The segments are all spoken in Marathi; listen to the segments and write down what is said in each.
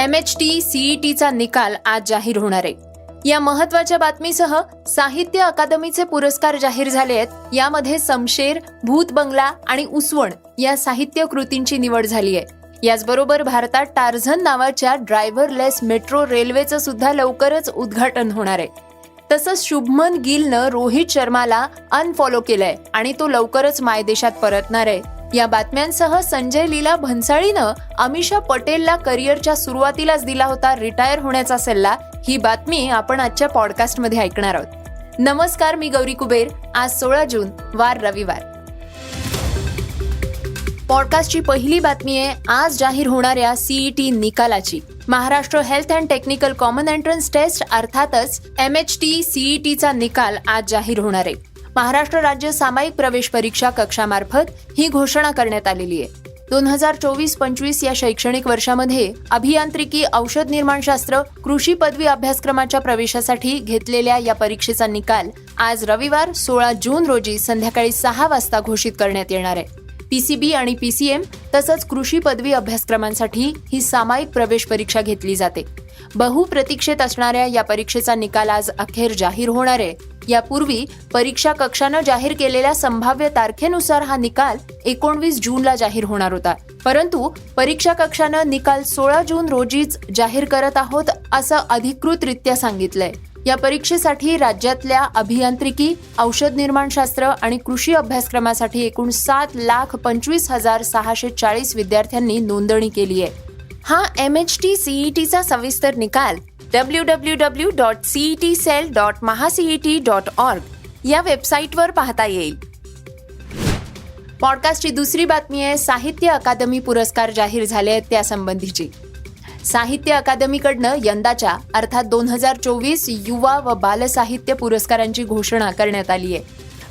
एम एच टी सीईटीचा निकाल आज जाहीर होणार आहे. या महत्त्वाच्या बातमीसह साहित्य अकादमीचे पुरस्कार जाहीर झाले आहेत. यामध्ये समशेर भूत बंगला आणि उसवण या साहित्य कृतींची निवड झाली आहे. याचबरोबर भारतात टार्झन नावाच्या ड्रायव्हरलेस मेट्रो रेल्वेचं सुद्धा लवकरच उद्घाटन होणार आहे. तसंच शुभमन गिलनं रोहित शर्माला अनफॉलो केलंय आणि तो लवकरच मायदेशात परतणार आहे. या बातम्यांसह संजय लीला भन्साळीनं अमिषा पटेलला करिअरच्या सुरुवातीलाच दिला होता रिटायर होण्याचा सल्ला. ही बातमी आपण आजच्या पॉडकास्टमध्ये ऐकणार आहोत. नमस्कार मी गौरी कुबेर. आज सोळा जून वार रविवार. पॉडकास्टची पहिली बातमी आहे आज जाहीर होणाऱ्या सीईटी निकालाची. Maharashtra health and technical common entrance test अर्थातच एम एच टी सीईटीचा निकाल आज जाहीर होणार आहे. महाराष्ट्र राज्य सामायिक प्रवेश परीक्षा कक्षामार्फत ही घोषणा करण्यात आलेली आहे. दोन हजार चोवीस पंचवीस या शैक्षणिक वर्षामध्ये अभियांत्रिकी औषध निर्माणशास्त्र कृषी पदवी अभ्यासक्रमाच्या प्रवेशासाठी घेतलेल्या या परीक्षेचा निकाल आज रविवार सोळा जून रोजी संध्याकाळी सहा वाजता घोषित करण्यात येणार आहे. पीसीबी आणि पीसीएम तसंच कृषी पदवी अभ्यासक्रमांसाठी ही सामायिक प्रवेश परीक्षा घेतली जाते. बहुप्रतीक्षेत असणाऱ्या या परीक्षेचा निकाल आज अखेर जाहीर होणार आहे. यापूर्वी परीक्षा कक्षानं जाहीर केलेल्या संभाव्य तारखेनुसार हा निकाल एकोणवीस जूनला जाहीर होणार होता. परंतु परीक्षा कक्षानं निकाल सोळा जून रोजीच जाहीर करत आहोत असं अधिकृतरित्या सांगितलंय. या परीक्षेसाठी राज्यातल्या अभियांत्रिकी औषध निर्माणशास्त्र आणि कृषी अभ्यासक्रमासाठी एकूण सात लाख पंचवीस हजार सहाशे चाळीस विद्यार्थ्यांनी नोंदणी केली आहे. हा एम एच टी सीईटीचा सविस्तर निकाल W W W dot CET cell dot Maha CET dot org या वेबसाईटवर पाहता येईल. पॉडकास्टची दुसरी बातमी आहे साहित्य अकादमी पुरस्कार जाहीर झाले आहेत त्यासंबंधीची. साहित्य अकादमीकडनं यंदाच्या अर्थात दोन हजार चोवीस युवा व बालसाहित्य पुरस्कारांची घोषणा करण्यात आली आहे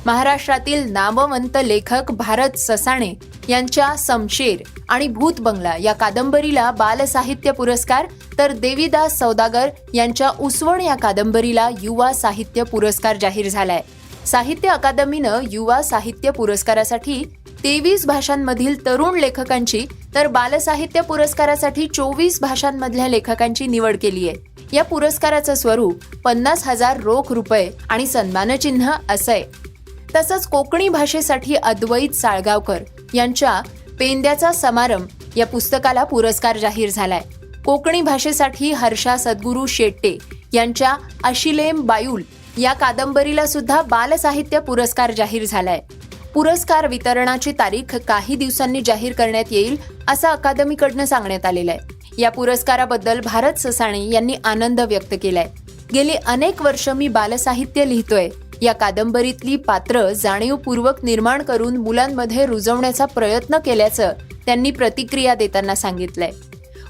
महाराष्ट्रातील नामवंत लेखक भारत ससाणे यांच्या समशेर आणि भूत बंगला या कादंबरीला बालसाहित्य पुरस्कार तर देवीदास सौदागर यांच्या उसवण या कादंबरीला युवा साहित्य पुरस्कार जाहीर झालाय. साहित्य अकादमीनं युवा साहित्य पुरस्कारासाठी तेवीस भाषांमधील तरुण लेखकांची तर बालसाहित्य पुरस्कारासाठी चोवीस भाषांमधल्या लेखकांची निवड केली आहे. या पुरस्काराचं स्वरूप पन्नास हजार रोख रुपये आणि सन्मानचिन्ह असं आहे. तसंच कोकणी भाषेसाठी अद्वैत साळगावकर यांच्या पेंद्याचा समारंभ या पुस्तकाला पुरस्कार जाहीर झालाय. कोकणी भाषेसाठी हर्षा सद्गुरू शेट्टे यांच्या अशिलेम बायुल या कादंबरीला सुद्धा बालसाहित्य पुरस्कार जाहीर झालाय. पुरस्कार वितरणाची तारीख काही दिवसांनी जाहीर करण्यात येईल असं अकादमीकडनं सांगण्यात आलेलं आहे. या पुरस्काराबद्दल भारत ससाणे यांनी आनंद व्यक्त केलाय. गेली अनेक वर्ष मी बालसाहित्य लिहितोय. या कादंबरीतली पात्र जाणीवपूर्वक निर्माण करून मुलांमध्ये रुजवण्याचा प्रयत्न केल्याचं त्यांनी प्रतिक्रिया देताना सांगितलंय.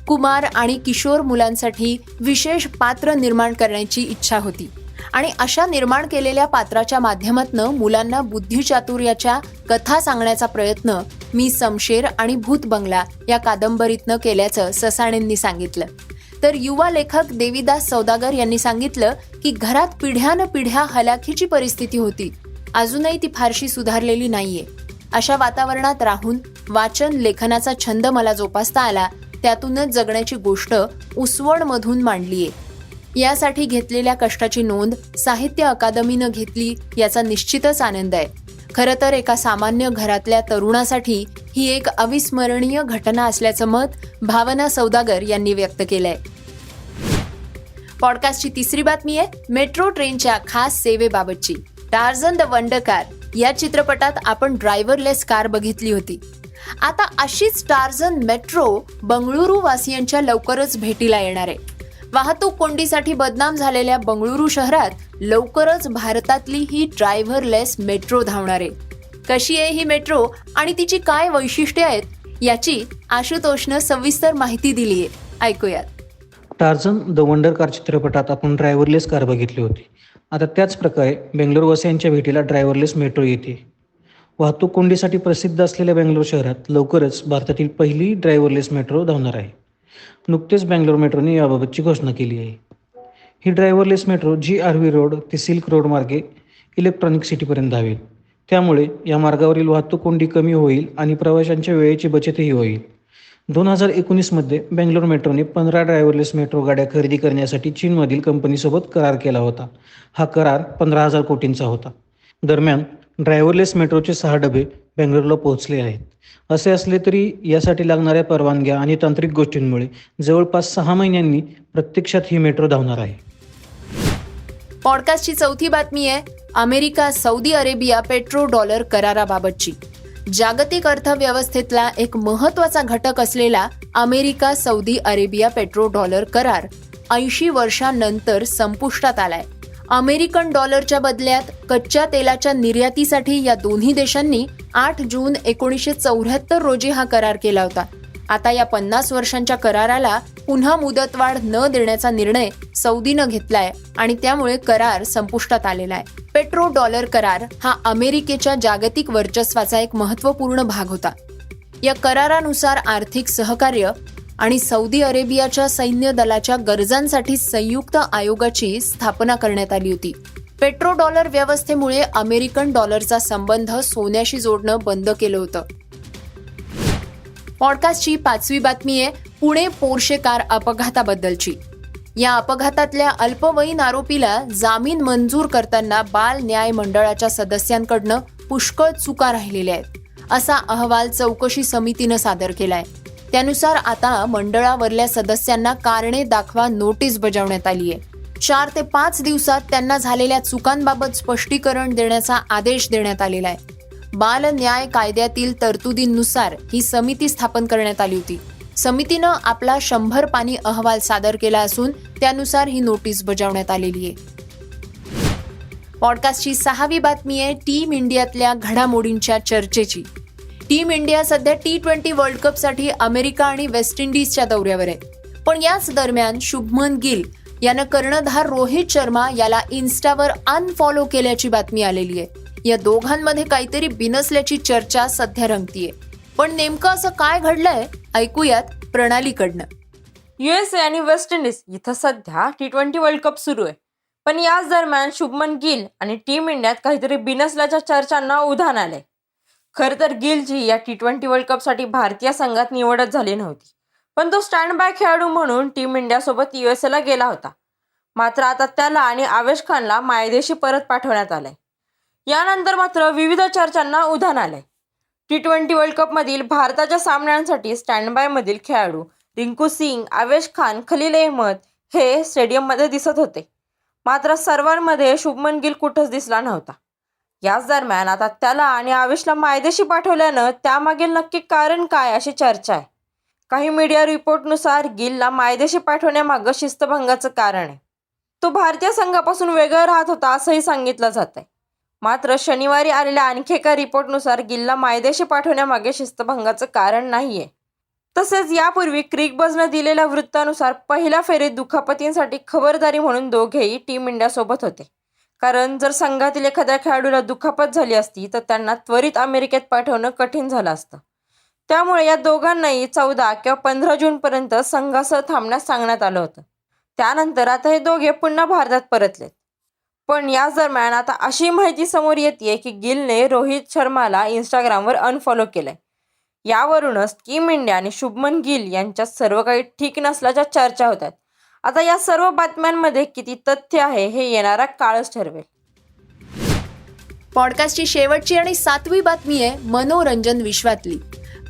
कुमार आणि किशोर मुलांसाठी विशेष पात्र निर्माण करण्याची इच्छा होती. आणि अशा निर्माण केलेल्या पात्राच्या माध्यमातनं मुलांना बुद्धिचातुर्याच्या कथा सांगण्याचा प्रयत्न मी समशेर आणि भूत बंगला या कादंबरीतनं केल्याचं ससाणेंनी सांगितलं. तर युवा लेखक देवीदास सौदागर यांनी सांगितलं की घरात पिढ्यान पिढ्या हलाखीची परिस्थिती होती. अजूनही ती फारशी सुधारलेली नाहीये. अशा वातावरणात राहून वाचन लेखनाचा छंद मला जोपासता आला त्यातूनच जगण्याची गोष्ट उसवण मधून मांडलीये. यासाठी घेतलेल्या कष्टाची नोंद साहित्य अकादमीनं घेतली याचा निश्चितच आनंद आहे. खरं तर एका सामान्य घरातल्या तरुणासाठी ही एक अविस्मरणीय घटना असल्याचं मत भावना सौदागर यांनी व्यक्त केलंय. पॉडकास्टची तिसरी बातमी आहे मेट्रो ट्रेनच्या खास सेवेबाबतची. टार्झन द वंडर कार या चित्रपटात आपण ड्रायव्हरलेस कार बघितली होती. आता अशीच टार्झन मेट्रो बंगळुरू वासियांच्या लवकरच भेटीला येणार आहे. वाहतूक कोंडीसाठी बदनाम झालेल्या बंगळुरू शहरात लवकरच भारतातली ही ड्रायव्हरलेस मेट्रो धावणार. आहे कशी आहे ही मेट्रो आणि तिची काय वैशिष्ट्ये आहेत याची आशुतोषनं सविस्तर माहिती दिली आहे ऐकूयात. टार्झन द वंडर कार चित्रपटात आपण ड्रायव्हरलेस कार बघितली होती. आता त्याच प्रकारे बेंगलोरवासियांच्या भेटीला ड्रायव्हरलेस मेट्रो येते. वाहतूक कोंडीसाठी प्रसिद्ध असलेल्या बेंगलोर शहरात लवकरच भारतातील पहिली ड्रायव्हरलेस मेट्रो धावणार आहे. नुकतेच बेंगलोर मेट्रोने याबाबतची घोषणा केली आहे. ही driverless metro G R V road ते सिल्क रोड मार्गे इलेक्ट्रॉनिक सिटीपर्यंत धावेल. त्यामुळे या मार्गावरील वाहतूक कोंडी कमी होईल आणि प्रवाशांच्या वेळेची बचतही होईल. दोन हजार एकोणीसमध्ये बेंगलोर मेट्रोने पंधरा ड्रायव्हरलेस मेट्रो गाड्या खरेदी करण्यासाठी चीनमधील कंपनीसोबत करार केला होता. हा करार पंधरा हजार कोटींचा होता. दरम्यान ड्रायव्हरलेस मेट्रोचे सहा डबे बेंगलोरला पोहोचले आहेत. असे असले तरी यासाठी लागणाऱ्या परवानग्या आणि तांत्रिक गोष्टींमुळे जवळपास सहा महिन्यांनी प्रत्यक्षात ही मेट्रो धावणार आहे. पॉडकास्टची चौथी बातमी आहे America Saudi Arabia petro dollar कराराबाबतची. जागतिक अर्थव्यवस्थेतला एक महत्त्वाचा घटक असलेला America Saudi Arabia petro dollar करार ऐंशी वर्षांनंतर संपुष्टात आलाय. अमेरिकन डॉलरच्या बदल्यात कच्च्या तेलाच्या निर्यातीसाठी या दोन्ही देशांनी आठ जून एकोणीसशे चौऱ्याहत्तर रोजी हा करार केला होता. आता या पन्नास वर्षांच्या कराराला पुन्हा मुदतवाढ न देण्याचा निर्णय सौदीनं घेतलाय आणि त्यामुळे करार संपुष्टात आलेला आहे. पेट्रो डॉलर करार हा अमेरिकेच्या जागतिक वर्चस्वाचा एक महत्त्वपूर्ण भाग होता. या करारानुसार आर्थिक सहकार्य आणि सौदी अरेबियाच्या सैन्य दलाच्या गरजांसाठी संयुक्त आयोगाची स्थापना करण्यात आली होती. पेट्रो डॉलर व्यवस्थेमुळे अमेरिकन डॉलरचा संबंध सोन्याशी जोडणं बंद केलं होतं. पॉडकास्टची पाचवी बातमी आहे पुणे पोर्शे कार अपघाताबद्दलची. या अपघातातल्या अल्पवयीन आरोपीला जामीन मंजूर करताना बाल न्याय मंडळाच्या सदस्यांकडनं पुष्कळ चुका राहिलेल्या आहेत. असा अहवाल चौकशी समितीनं सादर केलाय. त्यानुसार आता मंडळावरल्या सदस्यांना कारणे दाखवा नोटीस बजावण्यात आली आहे. चार ते पाच दिवसात त्यांना झालेल्या चुकांबाबत स्पष्टीकरण देण्याचा आदेश देण्यात आलेला आहे. बाल न्याय कायद्यातील तरतुदींनुसार ही समिती स्थापन करण्यात आली होती. समितीनं आपला शंभर पाणी अहवाल सादर केला असून त्यानुसार ही नोटीस बजावण्यात आलेली आहे. पॉडकास्टची सहावी बातमी आहे टीम इंडियातल्या घडामोडींच्या चर्चेची. टीम इंडिया सध्या टी ट्वेंटी वर्ल्ड कपसाठी अमेरिका आणि वेस्ट इंडिजच्या दौऱ्यावर आहे पण याच दरम्यान शुभमन गिल यानं कर्णधार रोहित शर्मा याला इन्स्टावर अनफॉलो केल्याची बातमी आलेली आहे. या दोघांमध्ये काहीतरी बिनसल्याची चर्चा सध्या रंगतीये. पण नेमकं असं काय घडलंय ऐकूयात प्रणालीकडनं. युएसए आणि वेस्ट इंडिज इथं सध्या टी ट्वेंटी वर्ल्ड कप सुरू आहे. पण याच दरम्यान शुभमन गिल आणि टीम इंडियात काहीतरी बिनसल्याच्या चर्चांना उधाण आलंय. खरं तर गिलची या टी ट्वेंटी वर्ल्ड कपसाठी भारतीय संघात निवडच झाली नव्हती. पण तो स्टँड बाय खेळाडू म्हणून टीम इंडियासोबत युएसएला गेला होता. मात्र आता त्याला आणि आवेश खानला मायदेशी परत पाठवण्यात आलंय. यानंतर मात्र विविध चर्चांना उधाण आलंय. टी ट्वेंटी वर्ल्ड कपमधील भारताच्या सामन्यांसाठी स्टँडबायमधील खेळाडू रिंकू सिंग आवेश खान खलील अहमद हे स्टेडियममध्ये दिसत होते. मात्र सर्वांमध्ये शुभमन गिल कुठंच दिसला नव्हता. याच दरम्यान आता त्याला आणि आवेशला मायदेशी पाठवल्यानं त्यामागील नक्की कारण काय अशी चर्चा आहे. काही मीडिया रिपोर्टनुसार गिलला मायदेशी पाठवण्यामागं शिस्तभंगाचं कारण आहे. तो भारतीय संघापासून वेगळं राहत होता असंही सांगितलं जात आहे मात्र शनिवारी आलेल्या आणखी एका रिपोर्टनुसार गिलला मायदेशी पाठवण्यामागे शिस्तभंगाचं कारण नाहीये. तसेच यापूर्वी क्रिकबजनं दिलेल्या वृत्तानुसार पहिल्या फेरीत दुखापतींसाठी खबरदारी म्हणून दोघेही टीम इंडियासोबत होते. कारण जर संघातील एखाद्या खेळाडूला दुखापत झाली असती तर त्यांना त्वरित अमेरिकेत पाठवणं कठीण झालं असतं. त्यामुळे या दोघांनाही चौदा किंवा पंधरा जूनपर्यंत संघासह थांबण्यास सांगण्यात आलं होतं. त्यानंतर आता हे दोघे पुन्हा भारतात परतलेत. पण याच दरम्यान आता अशी माहिती समोर येते की गिलने रोहित शर्माला इंस्टाग्रामवर अनफॉलो केलंय. यावरूनच टीम इंडिया आणि शुभमन गिल यांच्यात सर्व काही ठीक नसल्याच्या चर्चा होत आहेत. आता या सर्व बातम्यांमध्ये किती तथ्य आहे हे येणारा काळच ठरवेल. पॉडकास्टची शेवटची आणि सातवी बातमी आहे मनोरंजन विश्वातली.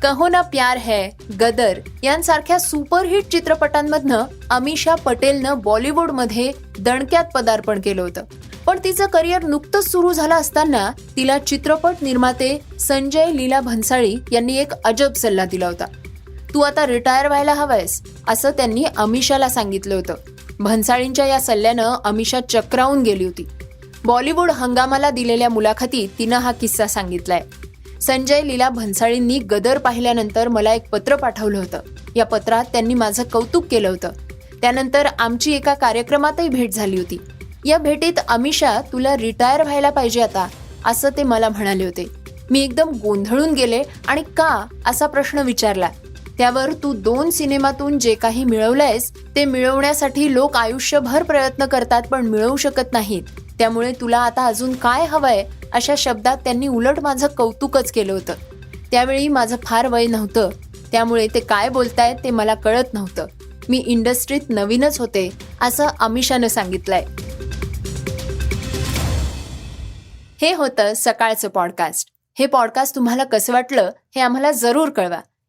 कहो ना प्यार है गदर यांसारख्या सुपरहिट चित्रपटांमधनं अमिषा पटेलनं बॉलिवूडमध्ये दणक्यात पदार्पण केलं होतं. पण तिचं करिअर नुकतंच सुरू झालं असताना तिला चित्रपट निर्माते संजय लीला भन्साळी यांनी एक अजब सल्ला दिला होता. तू आता रिटायर व्हायला हवायस असं त्यांनी अमिषाला सांगितलं होतं. भन्साळींच्या या सल्ल्यानं अमिषा चक्रावून गेली होती. बॉलिवूड हंगामाला दिलेल्या मुलाखतीत तिनं हा किस्सा सांगितलाय. संजय लीला भन्साळींनी गदर पाहिल्यानंतर मला एक पत्र पाठवलं होतं. या पत्रात त्यांनी माझं कौतुक केलं होतं. त्यानंतर आमची एका कार्यक्रमातही भेट झाली होती. या भेटीत अमिषा तुला रिटायर व्हायला पाहिजे आता असं ते मला म्हणाले होते. मी एकदम गोंधळून गेले आणि का असा प्रश्न विचारला. त्यावर तू दोन सिनेमातून जे काही मिळवलंयस ते मिळवण्यासाठी लोक आयुष्यभर प्रयत्न करतात पण मिळवू शकत नाहीत. त्यामुळे तुला आता अजून काय हवंय अशा शब्दात त्यांनी उलट माझं कौतुकच केलं होतं. त्यावेळी माझं फार वय नव्हतं. त्यामुळे ते काय बोलतायत ते मला कळत नव्हतं. मी इंडस्ट्रीत नवीनच होते असं अमिषानं सांगितलंय. हे होतं सकाळचं पॉडकास्ट. हे पॉडकास्ट तुम्हाला कसं वाटलं हे आम्हाला जरूर कळवा.